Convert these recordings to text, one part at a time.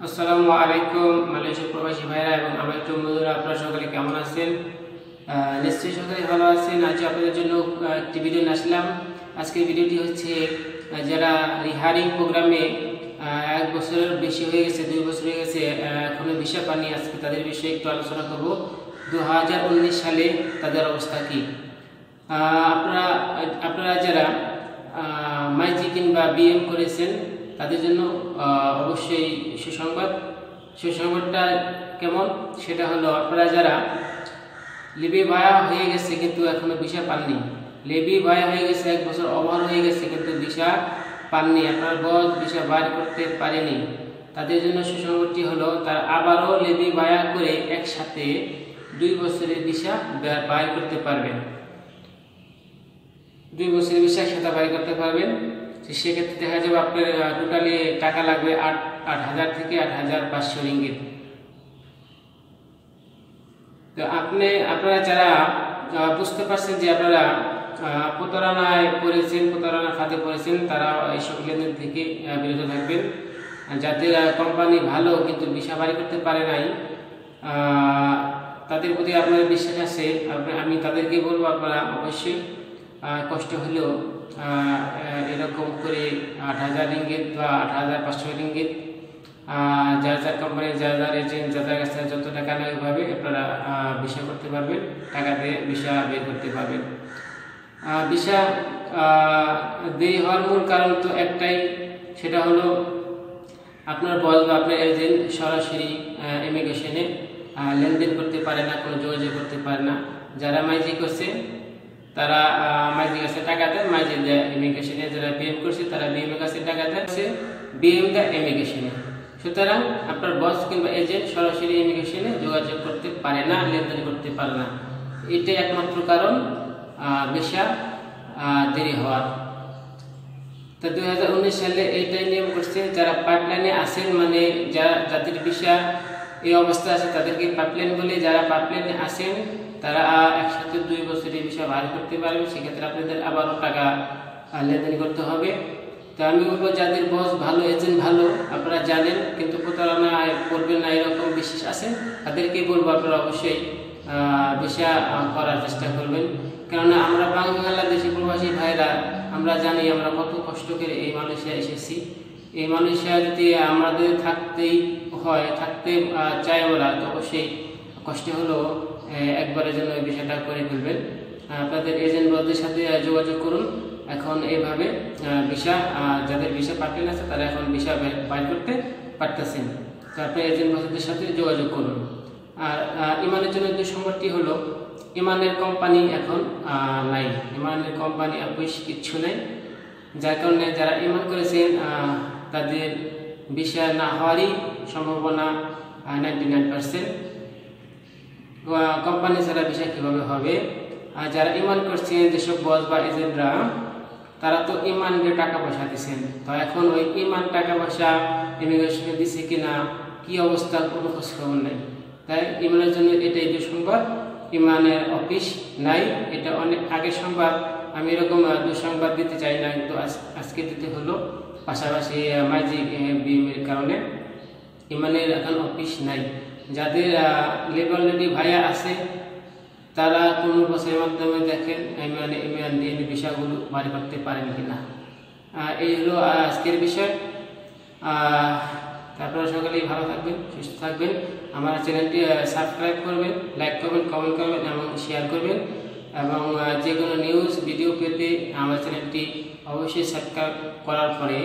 আসসালামু আলাইকুম মালয়েশিয়া প্রবাসী ভাইরা এবং আমার একটু বন্ধুরা আপনারা সকলে কেমন আছেন? নিশ্চয়ই সকলে ভালো আছেন। আজ আপনাদের জন্য একটি ভিডিও আসলাম। আজকের ভিডিওটি হচ্ছে যারা রিহারিং প্রোগ্রামে এক বছরের বেশি হয়ে গেছে দুই বছর হয়ে গেছে আহ, এখনও ভিসা পানি আজকে তাদের বিষয়ে একটু আলোচনা করব। দু হাজার উনিশ সালে তাদের অবস্থা কী? আপনারা আপনারা যারা মাইজি কিংবা বিএম করেছেন তাদের জন্য অবশ্যই সুসংবাদ সুসংবাদটা কেমন সেটা হলো আপনারা যারা লেবি ভায়া হয়ে গেছে কিন্তু এখনও ভিসা পাননি। লেবি ভায়া হয়ে গেছে, এক বছর ওভার হয়ে গেছে কিন্তু ভিসা পাননি। আপনার বস ভিসা বার করতে পারেনি। তাদের জন্য সুসংবাদটি হলো, তারা আবারও লেবি ভায়া করে একসাথে দুই বছরের ভিসা বে- বাইর করতে পারবেন। দুই বছরের ভিসা একসাথে বাইর করতে পারবেন। সেক্ষেত্রে দেখা যাবে আপনার টোটালি টাকা লাগবে আট আট হাজার থেকে আট হাজার পাঁচশো রিঙ্গিত। তো আপনি, আপনারা যারা বুঝতে পারছেন যে আপনারা প্রতারণায় পড়েছেন, প্রতারণার খাতে পড়েছেন, তারা এইসব লেনদেন থেকে বিরত থাকবেন। যাদের কোম্পানি ভালো কিন্তু বাড়ি করতে পারে নাই তাদের প্রতি আপনাদের বিশ্বাস আছে। আমি তাদেরকে বলব আপনারা অবশ্যই কষ্ট হলেও এরকম করে আট হাজার রিঙ্গিত বা আট হাজার পাঁচশো রিঙ্গিত। যার যার কোম্পানি যার যার এজেন্ট যাদের কাছে যত টাকা লাগে ভাবে আপনারা ভিসা করতে পারবেন, টাকা দিয়ে ভিসা বের করতে পারবেন। ভিসা দেরি হওয়ার মূল কারণ তো একটাই, সেটা হলো আপনার বস বা আপনার এজেন্ট সরাসরি ইমিগ্রেশনে লেনদেন করতে পারে না, কোনো যোগাযোগ করতে পারে না। যারা মাইজি করছে তারা মাইজি কাছে টাকা দেয়, মাইজি দেয় ইমিগ্রেশনে যারা বিএম করছে, তারা বিএম কাছে টাকা দেয় বিএম দেয় ইমিগ্রেশনে সুতরাং আপনার বস কিংবা এজেন্ট সরাসরি ইমিগ্রেশনে যোগাযোগ করতে পারে না, লেনদেন করতে পারে না। এটাই একমাত্র কারণ ভিসা দেরি হওয়ার। তো দুই হাজার উনিশ সালে এইটাই নিয়ম করছে, যারা পাইপলাইনে আছেন মানে যারা, যাদের বিষা এই অবস্থা আছে তাদেরকে পাইপলাইন বলে যারা পাইপলাইনে আসেন তারা একসাথে দুই বছরের বিষয় বার করতে পারবে। সেক্ষেত্রে আপনাদের আবারও টাকা লেনদেন করতে হবে। তো আমি বলব যাদের বস ভালো এজেন্ট ভালো আপনারা জানেন কিন্তু প্রতারণা করবেন না এরকম বিশেষ আছে তাদেরকেই বলব আপনারা অবশ্যই আহ, করার চেষ্টা করবেন। কেননা আমরা বাংলাদেশি প্রবাসী ভাইরা আমরা জানি আমরা কত কষ্ট করে এই মালয়েশিয়া এসেছি। এই মালয়েশিয়া যদি আমাদের থাকতেই হয়, থাকতে চায় ওরা। তো অবশ্যই কষ্ট হলেও একবারের জন্য এই বিষয়টা করে ফেলবেন। আপনাদের এজেন্ট বলদের সাথে যোগাযোগ করুন। এখন এইভাবে ভিসা যাদের ভিসা পাঠিয়ে আছে, তারা এখন ভিসা বাইর করতে পারতেছেন। তো আপনার এজেন্ট বসদের সাথে যোগাযোগ করুন। আর ইমানের জন্য যে সংবাদটি হলো, ইমানের কোম্পানি এখন নাই। ইমানের কোম্পানি অফিস কিচ্ছু নেই। যার কারণে যারা ইমান করেছেন তাদের বিষয় না হওয়ারই সম্ভাবনা নাইনটি নাইন পার্সেন্ট কোম্পানি ছাড়া বিষয় কীভাবে হবে? আর যারা ইমান করছেন যেসব বস বা এজেন্টরা তারা তো ইমান দিয়ে টাকা পয়সা দিচ্ছেন তো এখন ওই ইমান, টাকা পয়সা ইমিগ্রেশনে দিছে কিনা, কি অবস্থা কোনো খোঁজ খবর নেই। তাই ইমানের জন্য এটাই যে সংবাদ। ইমানের অফিস নাই, এটা অনেক আগের সংবাদ। আমি এরকম দুঃসংবাদ দিতে চাই না, কিন্তু আজ- আজকে দিতে হলো। পাশাপাশি মাইজি বিএমের কারণে। ইমানের এখন অফিস নাই। যাদের লেবার লেডি ভাইয়া আছে তারা কোনো বছরের মাধ্যমে দেখেন ইমান ইমান এই বিষয়গুলো বাড়ি করতে পারেন কিনা। আহ, এই হলো আজকের বিষয়। আপনারা সকলেই ভালো থাকবেন সুস্থ থাকবেন। আমার চ্যানেলটি সাবস্ক্রাইব করবেন লাইক করবেন কমেন্ট করবেন এবং শেয়ার করবেন। এবং যে কোনো নিউজ ভিডিও পেতে আমার চ্যানেলটি অবশ্যই সাবস্ক্রাইব করার পরে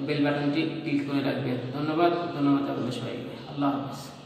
বেল বাটনটি ক্লিক করে রাখবেন। ধন্যবাদ ধন্যবাদ আপনাদের সবাইকে। আল্লাহ হাফিজ।